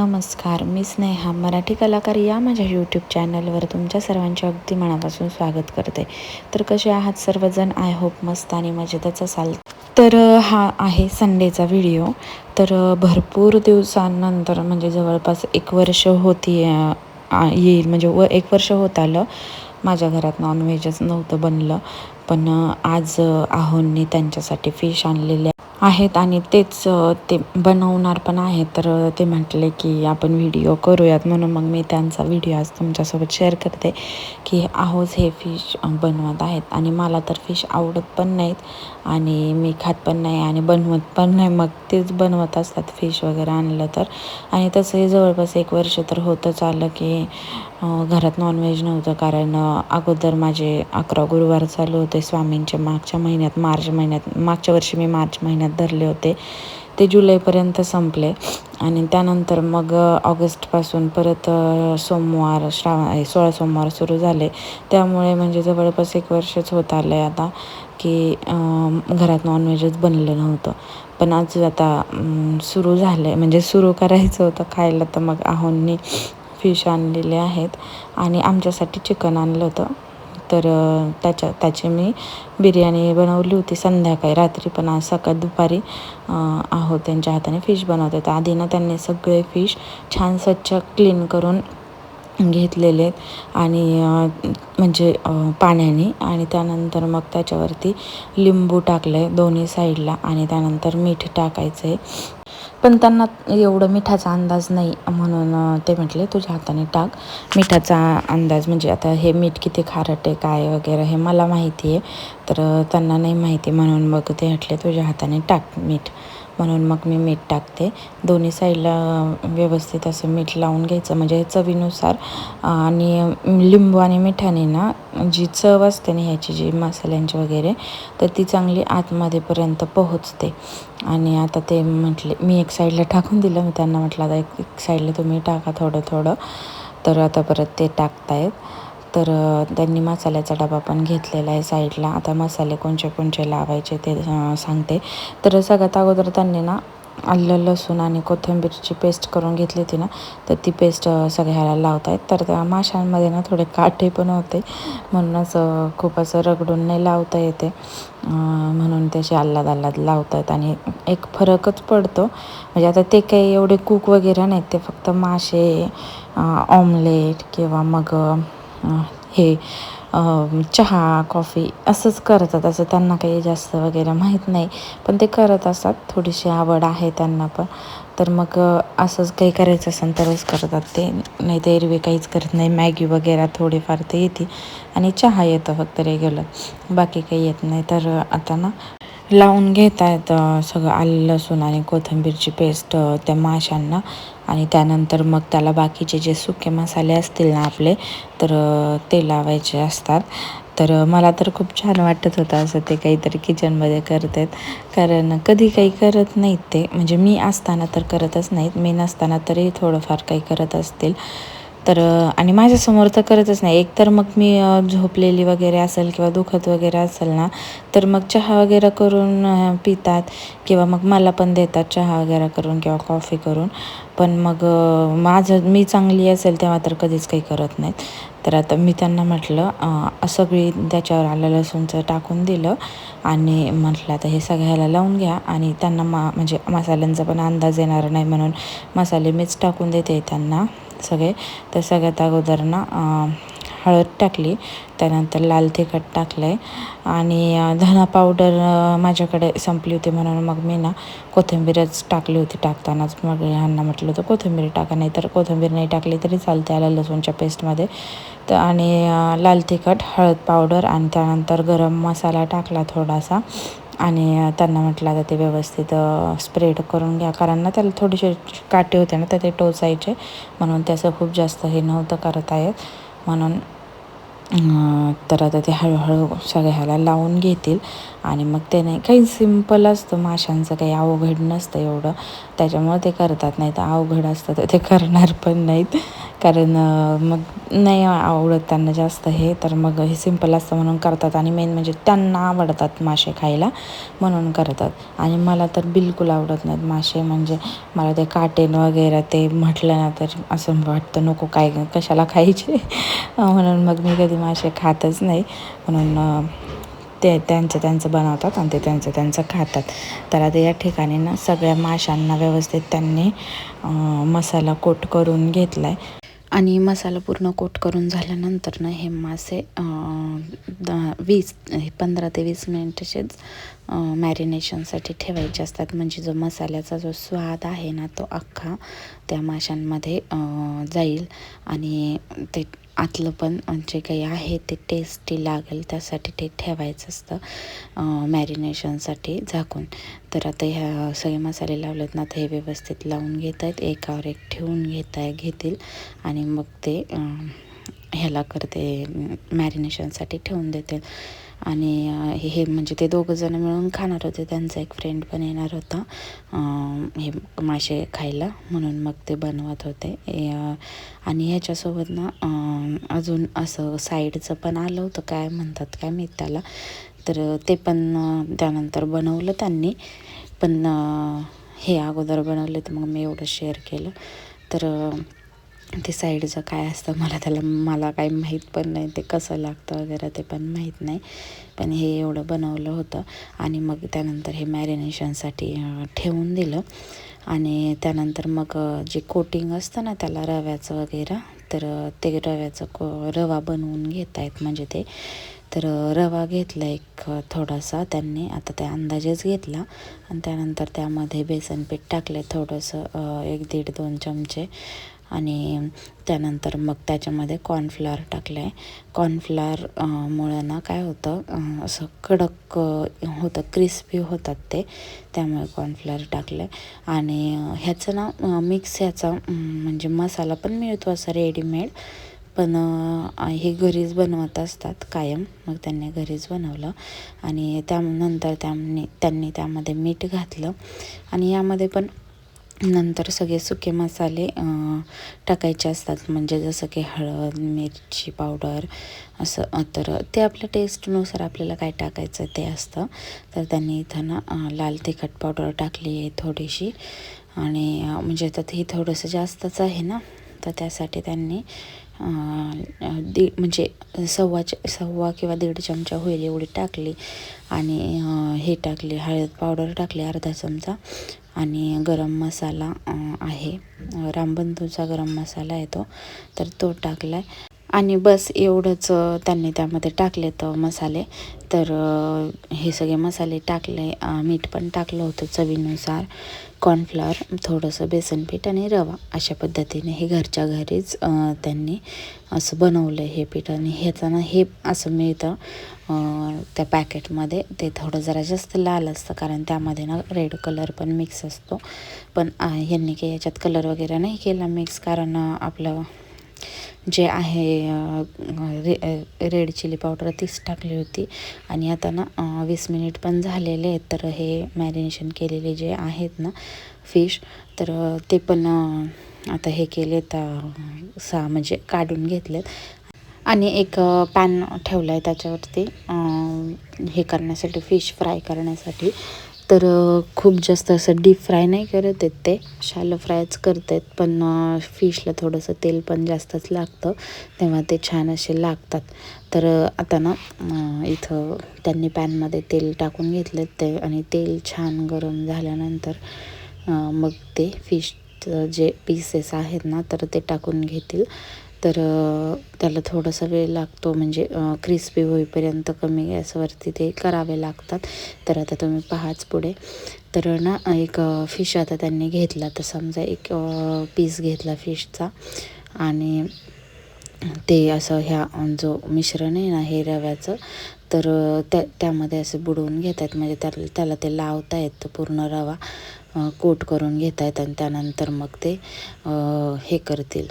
नमस्कार मी स्नेहा मराठी कलाकार या माझ्या यूट्यूब चॅनलवर तुमच्या सर्वांचे अगदी मनापासून स्वागत करते. तर कसे आहात सर्वजण? आय होप मस्त आणि मजेतच असाल. तर हा आहे संडेचा व्हिडिओ तर भरपूर दिवसांनंतर म्हणजे जवळपास एक वर्ष होती येईल म्हणजे व एक वर्ष होत आलं. माझ्या घरात नॉनव्हेजच नव्हतं बनलं. पण आज आहोंनी त्यांच्यासाठी फिश आणलेले आहेत आणि तेच ते बनवणार पण आहेत. तर ते म्हटले की आपण व्हिडिओ करूयात म्हणून मग मी त्यांचा व्हिडिओ आज तुमच्यासोबत शेअर करते की आहोच हे फिश बनवत आहेत आणि मला तर फिश आवडत पण नाहीत. आणि मी खात पण नाही आणि बनवत पण नाही. मग तेच बनवत असतात फिश वगैरे आणलं तर. आणि तसंही जवळपास एक वर्ष तर होतंच आलं की घरात नॉनव्हेज नव्हतं. कारण अगोदर माझे अकरा गुरुवार चालू होते स्वामींचे मागच्या महिन्यात मार्च महिन्यात मागच्या वर्षी मी मार्च महिन्यात धरले होते. ते जुलैपर्यंत संपले. आणि त्यानंतर मग ऑगस्टपासून परत सोमवार श्रावण सोळा सोमवार सुरू झाले. त्यामुळे म्हणजे जवळपास एक वर्षच होत आलं आहे आता की घरात नॉनव्हेजच बनलं नव्हतं. पण आज आता सुरू झालं आहे म्हणजे सुरू करायचं होतं खायला तर मग आहोंनी फिश आणलेले आहेत. आणि आमच्यासाठी चिकन आणलं होतं. तर त्याच्या त्याची मी बिर्याणी बनवली होती संध्याकाळी. रात्री पण आज सकाळ दुपारी आहोत आहो त्यांच्या हाताने फिश बनवते. तर आधी ना त्यांनी सगळे फिश छान स्वच्छ क्लीन करून घेतलेले आहेत. आणि म्हणजे पाण्याने आणि त्यानंतर मग त्याच्यावरती लिंबू टाकलं आहे दोन्ही साईडला आणि त्यानंतर मीठ टाकायचं आहे पण त्यांना एवढं मिठाचा अंदाज नाही म्हणून ते म्हटले तुझ्या हाताने टाक. मिठाचा अंदाज म्हणजे आता हे मीठ किती खारट आहे काय वगैरे हे मला माहिती आहे. तर त्यांना नाही माहिती म्हणून मग ते म्हटले तुझ्या हाताने टाक मीठ. म्हणून मग मी मीठ टाकते. दोन्ही साईडला व्यवस्थित असं मीठ लावून घ्यायचं. म्हणजे चवीनुसार. आणि लिंबू आणि मिठाने ना जी चव असते ना ह्याची जी मसाल्यांची वगैरे तर ती चांगली आतमध्येपर्यंत पोहोचते. आणि आता ते म्हटले मी एक साईडला टाकून दिलं. मी त्यांना म्हटलं आता एक एक साईडला तुम्ही टाका थोडं थोडं. तर आता परत ते टाकतायत. तर त्यांनी मसाल्याचा डबा पण घेतलेला आहे साईडला. आता मसाले कोणचे कोणचे लावायचे ते सांगते. तर सगळ्यात अगोदर त्यांनी ना आलं लसूण आणि कोथिंबीरची पेस्ट करून घेतली होती ना तर ती पेस्ट सगळ्याला लावतायत. तर त्या माशांमध्ये ना थोडे काटे पण होते. म्हणूनच खूप असं रगडून नाही लावता येते. म्हणून त्याचे आल्लाद आल्लाद लावत आहेत आणि एक फरकच पडतो. म्हणजे आता ते काही एवढे कुक वगैरे नाहीत. ते फक्त मासे ऑमलेट किंवा मग हे चहा कॉफी असंच करतात. असं त्यांना काही जास्त वगैरे माहीत नाही. पण ते करत असतात. थोडीशी आवड आहे त्यांना पण. तर मग असंच काही करायचं असेल तरच करतात ते. नाही तर एरवी काहीच करत नाही. मॅगी वगैरे थोडीफार ते येते. आणि चहा येतं फक्त रेग्युलर बाकी काही येत नाही. तर आता ना लावून घेतात सगळं आलं लसूण आणि कोथिंबीरची पेस्ट त्या माशांना. आणि त्यानंतर मग त्याला बाकीचे जे सुके मसाले असतील ना आपले तर ते लावायचे असतात. तर मला तर खूप छान वाटत होतं असं ते काहीतरी किचनमध्ये करत आहेत कारण कधी काही करत नाहीत ते. म्हणजे मी असताना तर करतच नाहीत. मी नसताना तरी थोडंफार काही करत असतील. तर आणि माझ्यासमोर तर करतच नाही. एक तर मग मी झोपलेली वगैरे असेल किंवा दुखत वगैरे असेल ना तर मग चहा वगैरे करून पितात किंवा मग मला पण देतात चहा वगैरे करून किंवा कॉफी करून. पण मग माझं मी चांगली असेल तेव्हा तर कधीच काही करत नाहीत. तर आता मी त्यांना म्हटलं सगळी त्याच्यावर आलं लसूणचं टाकून दिलं आणि म्हटलं आता हे सगळ्याला लावून घ्या आणि त्यांना मा म्हणजे मसाल्यांचा पण अंदाज येणार नाही म्हणून मसाले मीच टाकून देते त्यांना. सगळे. तर सगळ्यात अगोदर ना हळद टाकली त्यानंतर लाल तिखट टाकलं आहे आणि धना पावडर माझ्याकडे संपली होती म्हणून मग मी ना कोथिंबीरच टाकली होती टाकतानाच. मग ह्यांना म्हटलं होतं कोथिंबीर टाका नाही तर कोथिंबीर नाही टाकली तरी चालते आलं लसूणच्या पेस्टमध्ये. तर आणि लाल तिखट हळद पावडर आणि त्यानंतर गरम मसाला टाकला थोडासा. आणि त्यांना म्हटलं आता ते व्यवस्थित स्प्रेड करून घ्या. कारण ना त्याला थोडेसे काटे होते ना तर ते टोचायचे. म्हणून त्याचं खूप जास्त हे नव्हतं करत आहेत. म्हणून तर आता ते हळूहळू सगळ्याला लावून घेतील. आणि मग ते नाही काही सिंपल असतं. माशांचं काही अवघड नसतं एवढं. त्याच्यामुळं ते करतात. नाही तर अवघड असतं तर ते करणार पण नाहीत. कारण मग नाही आवडत त्यांना जास्त हे. तर मग हे सिंपल असतं म्हणून करतात. आणि मेन म्हणजे त्यांना आवडतात मासे खायला म्हणून करतात. आणि मला तर बिलकुल आवडत नाहीत मासे. म्हणजे मला ते काटेन वगैरे ते म्हटलं ना तर असं वाटतं नको काय कशाला खायचे? म्हणून मग मी कधी मासे खातच नाही. म्हणून ते त्यांचं त्यांचं बनवतात आणि ते त्यांचं त्यांचं खातात. तर आता या ठिकाणी ना सगळ्या माशांना व्यवस्थित त्यांनी मसाला कोट करून घेतला आहे आणि मसाला पूर्ण कोट करून झाल्यानंतर ना हे मासे द वीस हे पंधरा ते वीस मिनिटाचेच मॅरिनेशनसाठी ठेवायचे असतात. म्हणजे जो मसाल्याचा जो स्वाद आहे ना तो अख्खा त्या माशांमध्ये जाईल. आणि ते आतलं पण जे काही आहे ते टेस्टी लागेल त्यासाठी ते ठेवायचं असतं मॅरिनेशनसाठी झाकून. तर आता ह्या सगळे मसाले लावलेत ना तर हे व्यवस्थित लावून घेत आहेत. एकावर एक ठेवून घेत आहे घेतील. आणि मग ते ह्याला करते मॅरिनेशनसाठी ठेवून देतील. आणि हे म्हणजे ते दोघंजणं मिळून खाणार होते. त्यांचा एक फ्रेंड पण येणार होता. हे मासे खायला. म्हणून मग ते बनवत होते. आणि ह्याच्यासोबत ना अजून असं साईडचं पण आलं होतं. काय म्हणतात काय मी त्याला. तर ते पण त्यानंतर बनवलं त्यांनी. पण हे अगोदर बनवले तर मग मी एवढं शेअर केलं. तर ते साईडचं काय असतं मला त्याला मला काही माहीत पण नाही ते कसं लागतं वगैरे ते पण माहीत नाही. पण हे एवढं बनवलं होतं आणि मग त्यानंतर हे मॅरिनेशनसाठी ठेवून दिलं. आणि त्यानंतर मग जे कोटिंग असतं ना त्याला रव्याचं वगैरे तर ते रव्याचं को रवा बनवून घेत आहेत म्हणजे ते. तर रवा घेतला एक थोडासा त्यांनी आता ते अंदाजेच घेतला. आणि त्यानंतर त्यामध्ये बेसन पीठ टाकले थोडंसं एक दीड दोन चमचे. आणि त्यानंतर मग त्याच्यामध्ये कॉर्नफ्लॉवर टाकलं आहे कॉर्नफ्लॉवर मुळं ना काय होतं असं कडक होतं क्रिस्पी होतात ते. त्यामुळे कॉर्नफ्लॉवर टाकलं आहे आणि ह्याचं ना मिक्स ह्याचा म्हणजे मसाला पण मिळतो असा रेडीमेड. पण हे घरीच बनवत असतात कायम. मग त्यांनी घरीच बनवलं. आणि त्यानंतर त्यांनी त्यांनी त्यामध्ये मीठ घातलं. आणि यामध्ये पण नंतर सगळे सुके मसाले टाकायचे असतात. म्हणजे जसं की हळद मिरची पावडर असं तर ते आपल्या टेस्टनुसार आपल्याला काय टाकायचं ते असतं. तर त्यांनी इथं ना लाल तिखट पावडर टाकली आहे थोडीशी. आणि म्हणजे आता ते थोडंसं जास्तच आहे ना तर त्यासाठी त्यांनी दीड म्हणजे सव्वा च सव्वा किंवा दीड चमचा होईल एवढी टाकली. आणि हे टाकली हळद पावडर टाकली अर्धा चमचा. आणि गरम मसाला आहे. रामबंधूचा गरम मसाला आहे तो. तर तो टाकला आहे आणि बस एवढंच त्यांनी त्यामध्ये टाकले तर मसाले. तर हे सगळे मसाले टाकले. मीठ पण टाकलं होतं चवीनुसार. कॉर्नफ्लॉवर थोडंसं बेसन पीठ आणि रवा अशा पद्धतीने हे घरच्या घरीच त्यांनी असं बनवलं हे पीठ आणि ह्याचं ना हे असं मिळतं त्या पॅकेटमध्ये. ते थोडं जरा जास्त लाल असतं कारण त्यामध्ये ना रेड कलर पण मिक्स असतो. पण ह्यांनी काही याच्यात कलर वगैरे नाही केला मिक्स कारण आपलं जे आहे रे रेड चिली पावडर तीच टाकली होती. आणि आता ना वीस मिनिट पण झालेले आहेत तर हे मॅरिनेशन केलेले जे आहेत ना फिश तर ते पण आता हे केले तर सा म्हणजे काढून घेतलेत. आणि एक पॅन ठेवला आहे त्याच्यावरती हे करण्यासाठी फिश फ्राय करण्यासाठी. तर खूप जास्त असं डीप फ्राय नाही करत आहेत ते. शॅलो फ्रायच करत आहेत पण फिशला थोडंसं तेल पण जास्तच लागतं. तेव्हा ते छान असे लागतात. तर आता ना इथं त्यांनी पॅनमध्ये तेल टाकून घेतलं ते आणि तेल छान गरम झाल्यानंतर मग ते फिश जे पीसेस आहेत ना तर ते टाकून घेतील. तर त्याला थोडासा वेळ लागतो. म्हणजे क्रिस्पी होईपर्यंत कमी गॅसवरती ते करावे लागतात. तर आता तुम्ही पहाच पुढे. तर ना एक फिश आता त्यांनी घेतला. तर समजा एक पीस घेतला फिशचा आणि ते असं ह्या जो मिश्रण आहे ना हे रव्याचं तर त्या त्यामध्ये असं बुडवून घेत आहेत म्हणजे त्या त्याला ते लावता येतं पूर्ण रवा. कोट करून घेत आहेत आणि त्यानंतर मग ते हे करतील.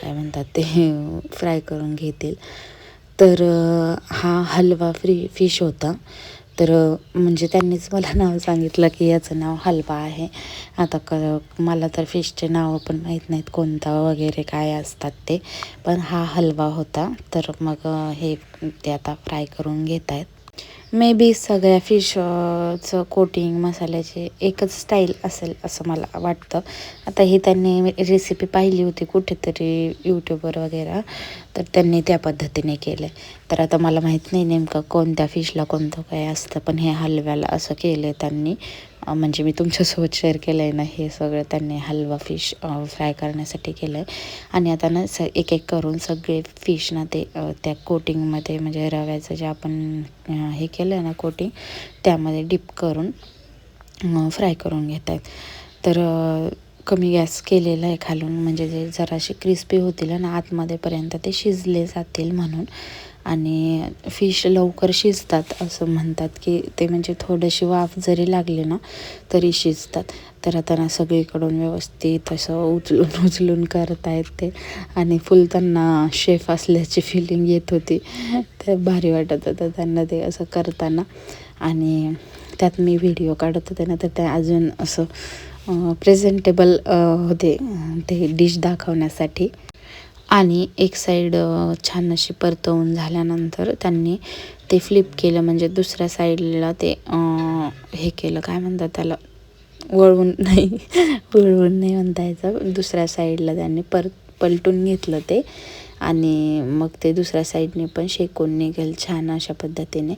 काय म्हणतात ते फ्राय करून घेतील. तर हा हलवा फ्री फिश होता. तर म्हणजे त्यांनीच मला नाव सांगितलं की याचं नाव हलवा आहे. आता क मला तर फिशचे नावं पण माहीत नाहीत कोणता वगैरे काय असतात ते. पण हा हलवा होता. तर मग हे ते आता फ्राय करून घेत आहेत मे बी सगळ्या फिशचं कोटिंग मसाल्याचे एकच स्टाईल असेल असं मला वाटतं. आता ही त्यांनी रेसिपी पाहिली होती कुठेतरी यूट्यूबवर वगैरे तर त्यांनी त्या पद्धतीने केलं तर आता मला माहीत नाही नेमकं कोणत्या फिशला कोणतं काय असतं पण हे हलव्याला असं केलं त्यांनी. म्हणजे मी तुमच्यासोबत शेअर केलं आहे ना हे सगळं त्यांनी हलवा फिश फ्राय करण्यासाठी केलं आहे आणि आता ना स एक एक करून सगळे फिश ना ते त्या कोटिंगमध्ये म्हणजे रव्याचं जे आपण हे केलं आहे ना कोटिंग त्यामध्ये डिप करून फ्राय करून घेत आहेत तर कमी गॅस केलेला आहे खालून म्हणजे जे जराशी क्रिस्पी होतील ना आतमध्येपर्यंत ते शिजले जातील म्हणून. आणि फिश लवकर शिजतात असं म्हणतात की ते म्हणजे थोडीशी वाफ जरी लागली ना तरी शिजतात. तर आता ना सगळीकडून व्यवस्थित असं उचलून उचलून करतायत ते. आणि फुल त्यांना शेफ असल्याची फिलिंग येत होती. ते भारी वाटत होतं त्यांना ते असं करताना. आणि त्यात मी व्हिडिओ काढत होते ना तर ते अजून असं प्रेझेंटेबल होते ते डिश दाखवण्यासाठी. आणि एक साईड छान अशी परतवून झाल्यानंतर त्यांनी ते फ्लिप केलं. म्हणजे दुसऱ्या साईडला ते हे केलं. काय म्हणतात त्याला? वळवून नाही. वळवून नाही म्हणता यायचं. दुसऱ्या साईडला त्यांनी पर पलटून घेतलं ते. आणि मग ते दुसऱ्या साईडने पण शेकून निघेल छान अशा पद्धतीने.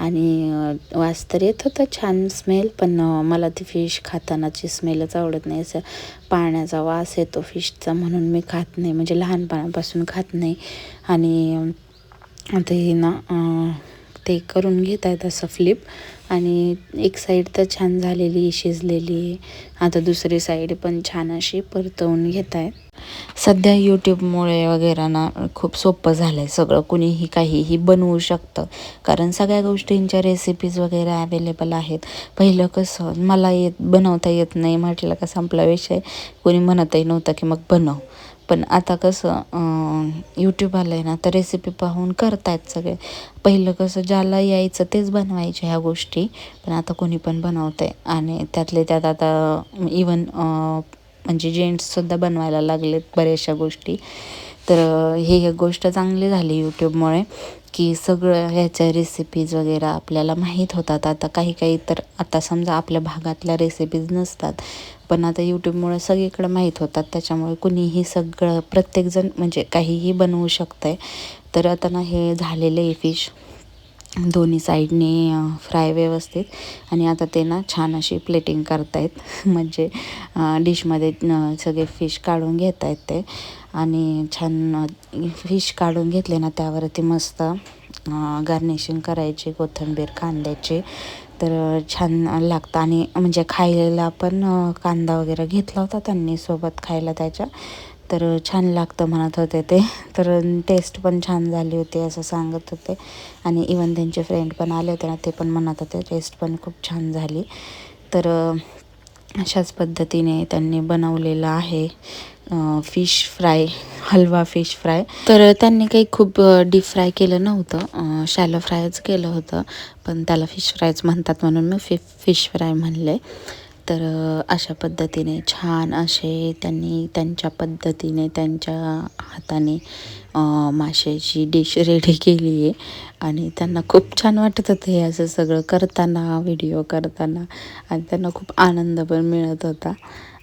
आणि वास तर येत होता छान स्मेल पण मला ती फिश खातानाची स्मेलच आवडत नाही. असं पाण्याचा वास येतो फिशचा म्हणून मी खात नाही. म्हणजे लहानपणापासून खात नाही. आणि ते ना ते करून घेत आहेत असं फ्लिप आणि एक साईड तर छान झालेली शिजलेली. आता दुसरी साईड पण छान अशी परतवून घेत आहेत सध्या यूट्यूबमुळे वगैरे ना खूप सोपं झालं आहे सगळं. कुणीही काहीही बनवू शकतं. कारण सगळ्या गोष्टींच्या रेसिपीज वगैरे अवेलेबल आहेत. पहिलं कसं मला येत बनवता येत नाही म्हटलं का संपला विषय. कोणी म्हणतही नव्हतं की मग बनव. पण आता कसं यूट्यूब आलं आहे ना तर रेसिपी पाहून करतायत सगळे. पहिलं कसं ज्याला यायचं तेच बनवायचे ह्या गोष्टी. पण आता कोणी पण बनवतं आहे आणि त्यातले त्यात आता इवन म्हणजे जेंट्ससुद्धा बनवायला लागलेत बऱ्याचशा गोष्टी. तर ही एक गोष्ट चांगली झाली यूट्यूबमुळे की सगळं ह्याच्या रेसिपीज वगैरे आपल्याला माहीत होतात. आता काही काही तर आता समजा आपल्या भागातल्या रेसिपीज नसतात पण आता यूट्यूबमुळे सगळीकडे माहीत होतात. त्याच्यामुळे कुणीही सगळं प्रत्येकजण म्हणजे काहीही बनवू शकतं आहे तर आता ना हे झालेलं आहे फिश दोन्ही साईडने फ्राय व्यवस्थित. आणि आता ते ना छान अशी प्लेटिंग करतायत. म्हणजे डिशमध्ये सगळे फिश काढून घेत आहेत ते. आणि छान फिश काढून घेतले ना त्यावरती मस्त गार्निशिंग करायची कोथिंबीर कांद्याची. तर छान लागतं. आणि म्हणजे खायला पण कांदा वगैरे घेतला होता त्यांनी सोबत खायला त्याच्या. तर छान लागतं म्हणत होते ते. तर टेस्ट पण छान झाली होती असं सांगत होते. आणि इवन त्यांचे फ्रेंड पण आले होते ना ते पण म्हणत होते टेस्ट पण खूप छान झाली. तर अशाच पद्धतीने त्यांनी बनवलेलं आहे fish fry halwa fish fry तर त्यांनी काही खूप डीप फ्राय केलं नव्हतं. शॅलो फ्रायच केलं होतं. पण त्याला फिश फ्रायच म्हणतात म्हणून मी फि फिश फ्राय म्हणले. तर अशा पद्धतीने छान असे त्यांनी त्यांच्या पद्धतीने त्यांच्या हाताने माशाची डिश रेडी केली आहे आणि त्यांना खूप छान वाटत होतं हे असं सगळं करताना व्हिडिओ करताना. आणि त्यांना खूप आनंद पण मिळत होता.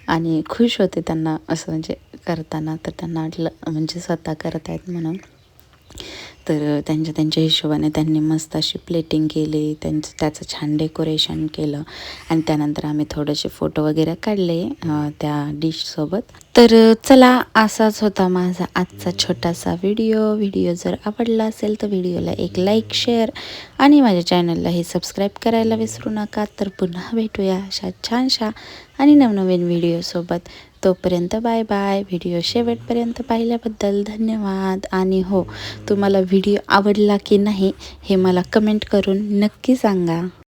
आणि खुश होते त्यांना असं म्हणजे करताना. तर त्यांना वाटलं म्हणजे स्वतः करत आहेत म्हणून. तर त्यांच्या त्यांच्या हिशोबाने त्यांनी मस्त अशी प्लेटिंग केली त्यांचं त्याचं छान डेकोरेशन केलं. आणि त्यानंतर आम्ही थोडेसे फोटो वगैरे काढले त्या डिशसोबत तर चला असाच होता माझा आजचा छोटासा व्हिडिओ व्हिडिओ जर आवडला असेल तर व्हिडिओला एक लाईक शेअर आणि माझ्या चॅनलला हे सबस्क्राईब करायला विसरू नका. तर पुन्हा भेटूया अशा छानशा आणि नवनवीन व्हिडिओसोबत तोपर्यंत बाय बाय. व्हिडिओ शेवटपर्यंत पाहिल्याबद्दल धन्यवाद. आणि हो तुम्हाला व्हिडिओ आवडला की नाही हे मला कमेंट करून नक्की सांगा.